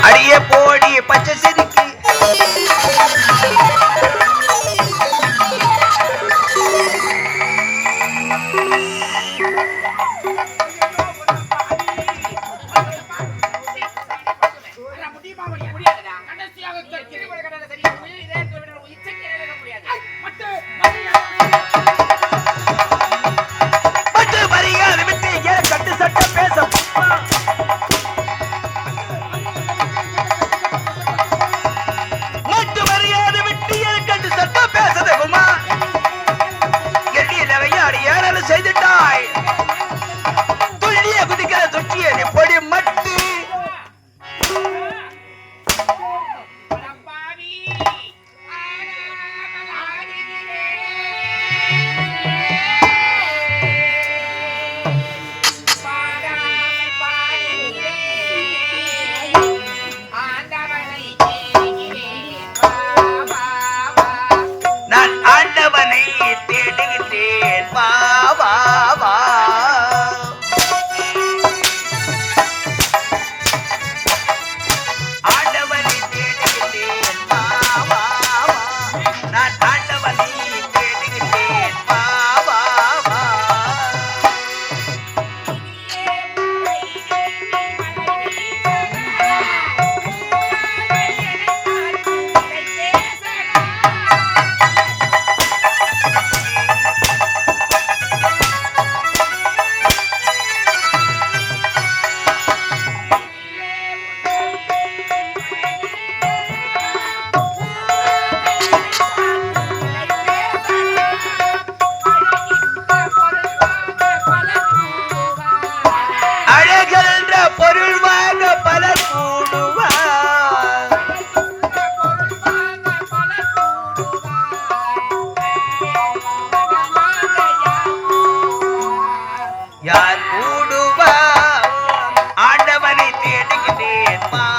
அடியே போடி பச்சை செதுக்கு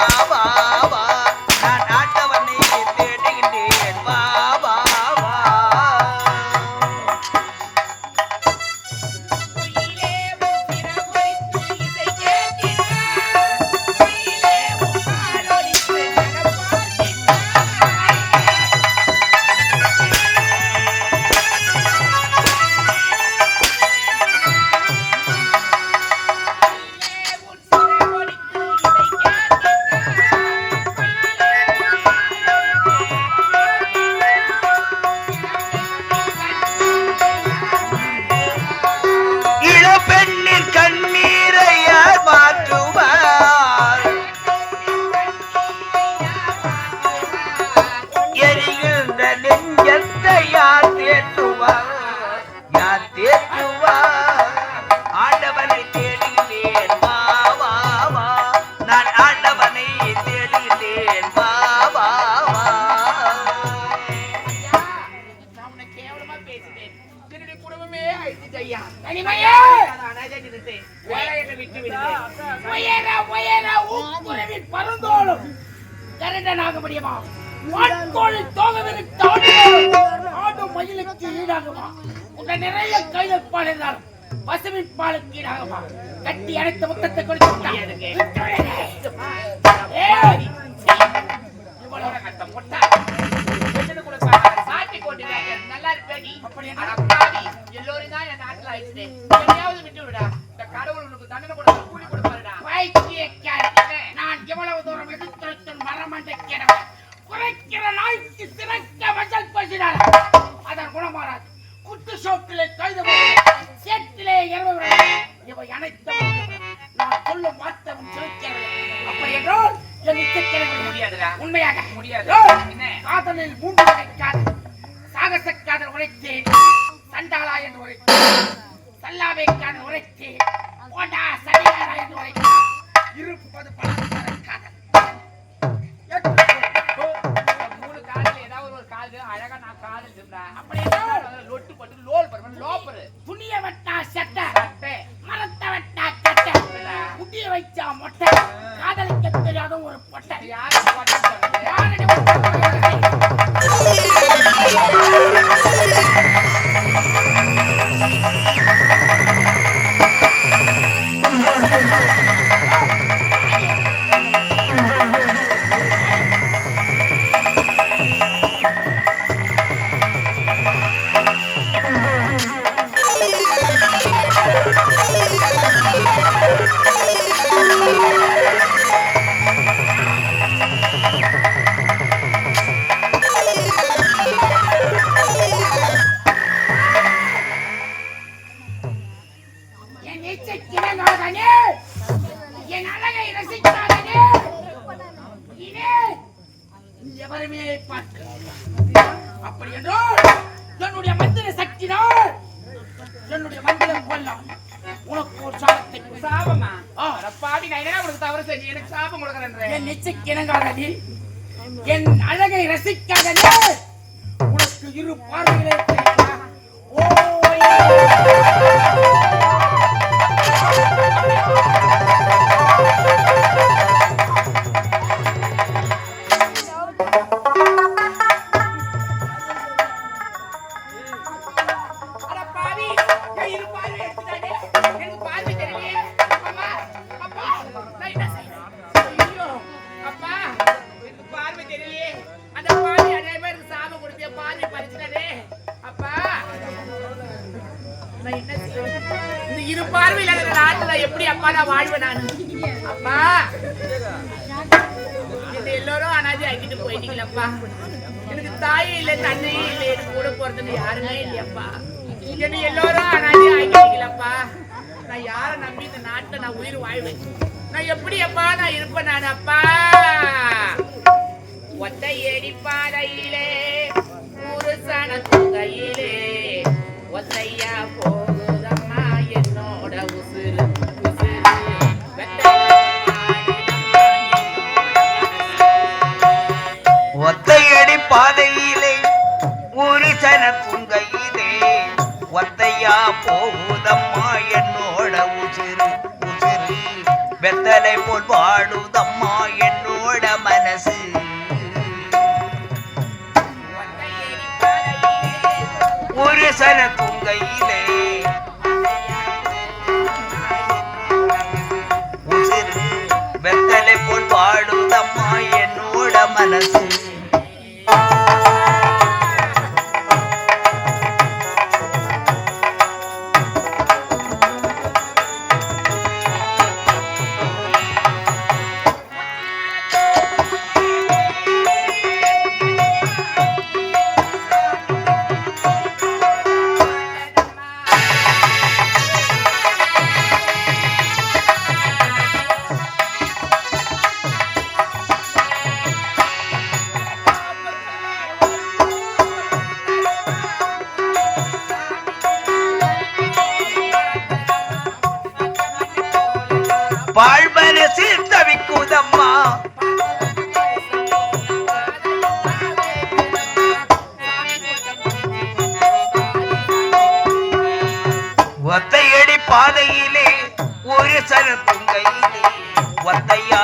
ಬಾಬಾ பருந்தோளும் கரண்டனாக முடியுமா வாட்கோளில் தோகவிற்கு ஆடு மயிலுக்கு ஈடாகுமா நிறைய கையில் பால் இருந்தாலும் பசுவின் பாலுக்கு ஈடாகுமா கட்டி அனைத்து முத்தத்தை கொடுத்து எல்லோரும் தான் என் நாட்டில் ஆயிடுச்சு எதையாவது விட்டு விடா இந்த கடவுள் உனக்கு தண்டனை கொடுத்து கூலி கொடுப்பா தவறு என் அழகை ரசிக்காத நீ உனக்கு இரு பார்வைகளே உலகத்துல யாருமே இல்லையப்பா. இங்க நீ எல்லாரும் அனாதி ஆகிட்டீங்களப்பா? நான் யார நம்பி இந்த நாட்டை நான் உயிர் வாழ்வேன்? நான் எப்படி அப்பா நான் இருப்பேன் நான் அப்பா கேசர துங்கையிலே உசிறு வெத்தலை போல் பாடும் தம்மா என்னோட மனசு. ஐயா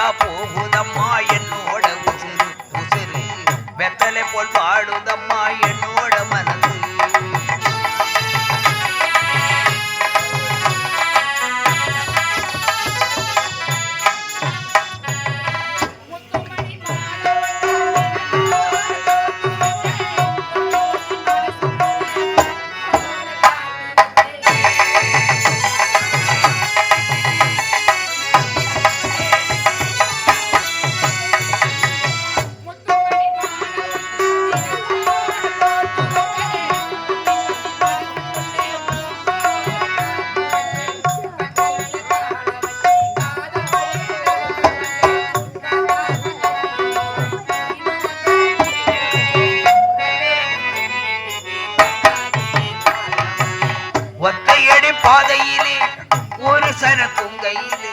மன துங்கையிலே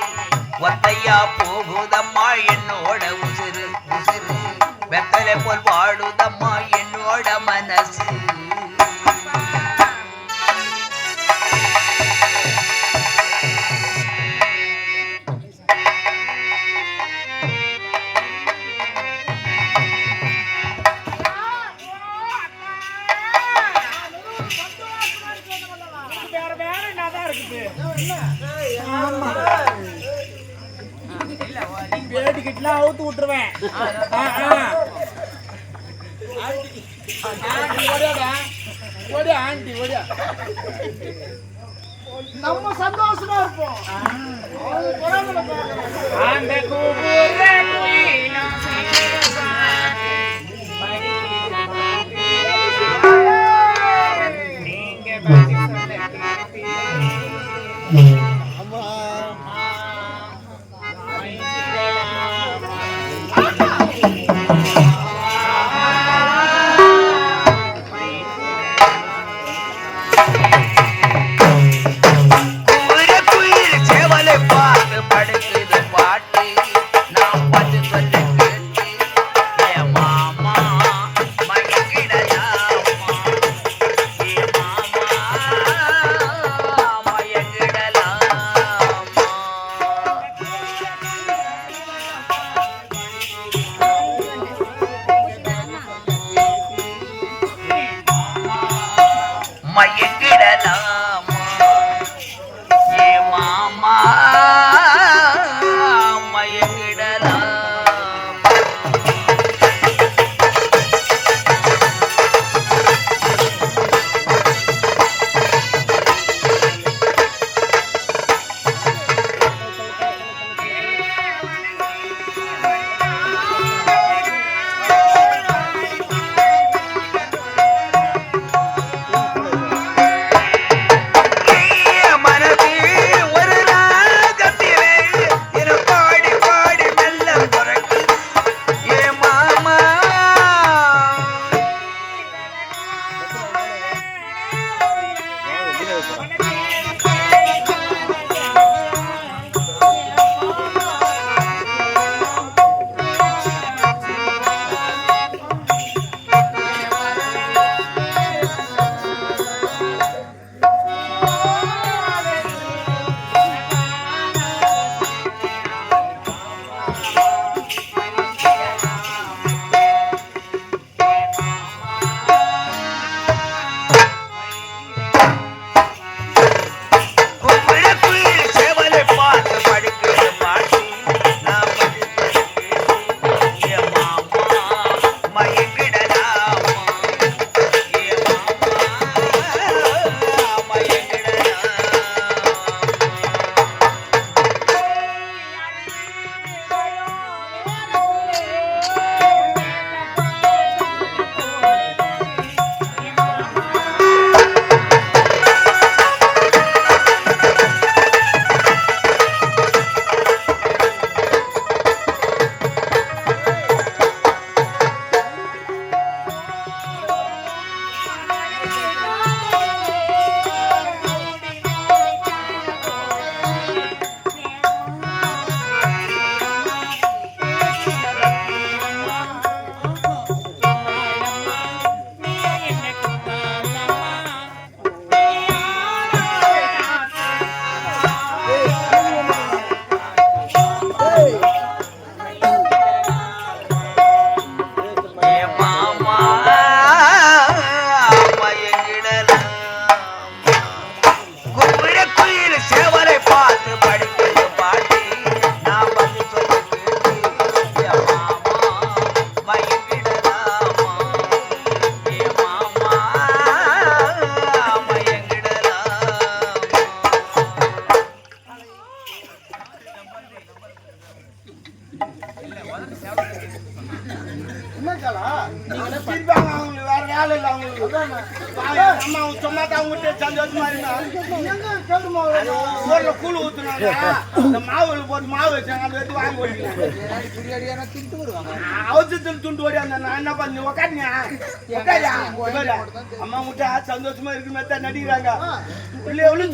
ஒத்தையா போகுதம்மா என்னோட உசிறு உசிறு வெத்தலை போல் வாழுதம்மா என்னோட மனசு. சந்தோஷமா இருப்போம். அந்த கூப்பிடுற நீங்க eso. அவங்ககிட்ட சந்தோஷமா இருந்தா? ஊர்ல கூழ் ஊத்துனாங்க இந்த மாவுல போட்டு மாவு வச்சாங்க அதை எடுத்து வாங்கி ஓடிங்க அவசரத்தில் துண்டு ஓடி அந்த நான் என்ன பண்ணி உக்காட்டியா அம்மா முட்டா சந்தோஷமா இருக்குமே தான் நடிக்கிறாங்க. இல்ல எவ்வளவு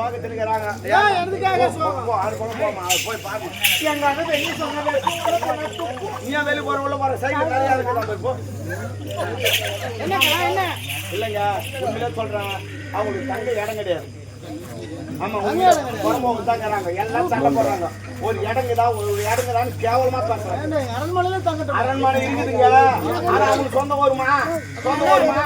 அம்மா ஒரே சோகத்துல இருக்கிறாங்க. போ, போ, போ, ஆறு குளம் போம்மா, அது போய் பாரு. எங்க அண்ணன் வெளியே சொன்னது நீ வெளிய போற, உள்ள போற? சைடுல நிறைய இருக்குது, நம்ம என்ன இல்லைங்க, உண்மையிலே சொல்றேன். அவங்களுக்கு தங்க இடம் கிடையாது ஆமா உண்மையிலே குடும்பம் தாங்கிறாங்க எல்லாம் சண்டை போடுறாங்க. ஒரு இடங்குதா ஒரு இடங்குதான்னு கேவலமா பேசுறாங்க. அரண்மனை இருக்குதுங்க. ஆனா அவங்களுக்கு சொந்த சொந்த வருமா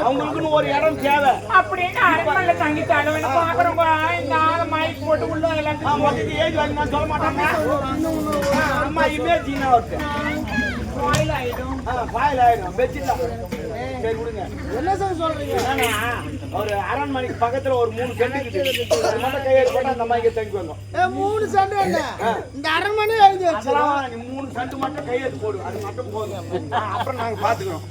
அவங்களுக்குன்னு ஒரு இடம் தேவை. அப்படின்னு அரண்மனையில தங்கிட்டாலும் என்ன பாக்குறவங்க இந்த ஆளை மைக் போட்டு உள்ள எல்லாம் மொத்தத்துக்கு ஏஜ் வாங்கி சொல்ல மாட்டாங்க அம்மா இமேஜ் ஆயிடும். ஆயிடும். பெட்ஷீட்ல சரி கொடுங்க. என்ன சார் சொல்றீங்க? ஒரு அரண்மனைக்கு பக்கத்துல ஒரு மூணு மட்டும் கையெழுத்து போட்டா அந்த இங்க தங்கி வந்தோம் மூணு சண்டை என்ன? இந்த அரண்மனை எழுதி வச்சு மூணு சென்ட் மட்டும் கையெழுத்து போடு. அது மட்டும் போதும். அப்புறம் நாங்க பாத்துக்கிறோம்.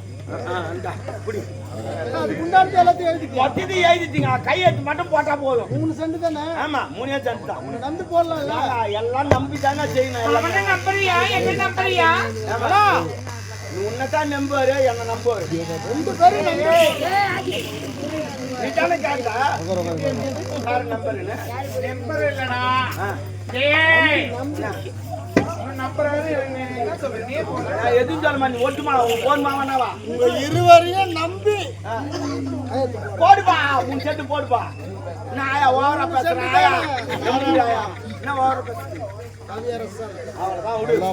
கையெழுத்து மட்டும் போட்டா போதும். மூணு சென்ட் தானே? ஆமா மூணே சென்ட் தான். போடலாம்ல. ஆமா, எல்லாம் நம்பி தானே செய்யணும் நம்புறியா? என்ன நம்புறியா? உன்னைத்தான் நம்புவாரு என்ன நம்புவாரு. ரெண்டு பேரும் நம்பி. நீ தானே கேட்டா யாரு நம்பருன்னு நம்பர் இல்லடா இருவரையும் நம்பி. போடுப்பா உன் செட்டு போடுப்பா. நான் ஆயா ஓவரா பேசுறேன் என்ன ஓவரா பேசுறேன்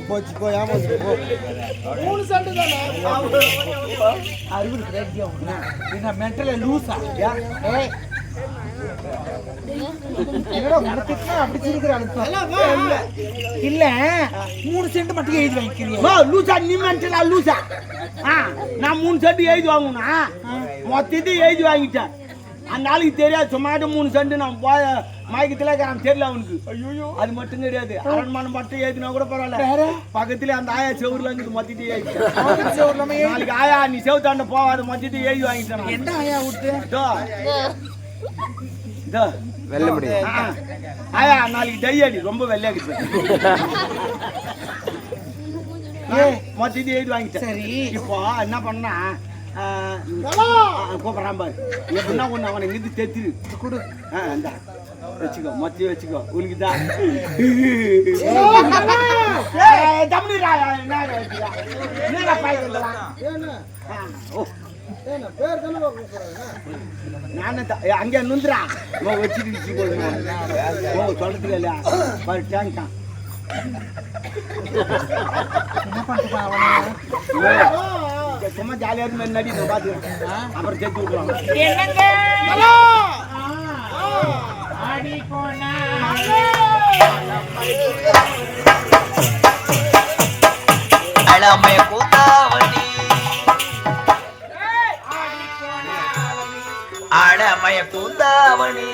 போச்சு போ ஏமாச்சு போ. மூணு சென்ட் தானே? என்ன மென்டல லூசா ஏய். இல்ல. மூணு சென்ட் மட்டும் எழுதி வாங்கிக்கிறீங்க லூசா நீ மென்டலா லூசா ஆ நான் மூணு செட்டு எழுதி வாங்கணும்னா மொத்தத்தை எழுதி வாங்கிட்டேன். அந்த ஆளுக்கு தெரியாது. சும்மாட்டு மூணு செண்டு நான் போய மயக்கத்துல இருக்கிறான். தெரியல அவனுக்கு. ஐயோ அது மட்டும் கிடையாது. அரண்மனை மட்டும் எழுதினா கூட பரவாயில்ல. பக்கத்துல அந்த ஆயா செவுருல இருந்து மொத்தத்தை எழுதி நாளைக்கு ஆயா நீ செவுத்தாண்ட போவாத மொத்தத்தை எழுதி வாங்கிட்டேன். என்ன ஆயா விட்டு? இதோ. வெள்ள முடியும் ஆயா நாளைக்கு டையடி ரொம்ப வெள்ளையாகிட்டு மொத்தத்தை எழுதி வாங்கிட்டேன். சரி. இப்போ என்ன பண்ணா கூப்பிடுறான் பாரு எப்படின்னா ஒன்று அவனை இங்கிருந்து தெத்திரு. கொடு. ஆ இந்தா. வச்சுக்கோ மொத்தி வச்சுக்கோ. உனக்கு தான் அங்கே நுந்துரா ஓ சொல்றதுக்கு இல்லையா? பாரு என்ன அவன சும்மா ஜாலியாக இருந்து நடி நான் பார்த்துக்கிறேன் அப்புறம் சேர்த்து விட்டுருவாங்க. என்னங்க? ஆடி போனா. அழமை கூத்தாவணி அழமய கூத்தாவணி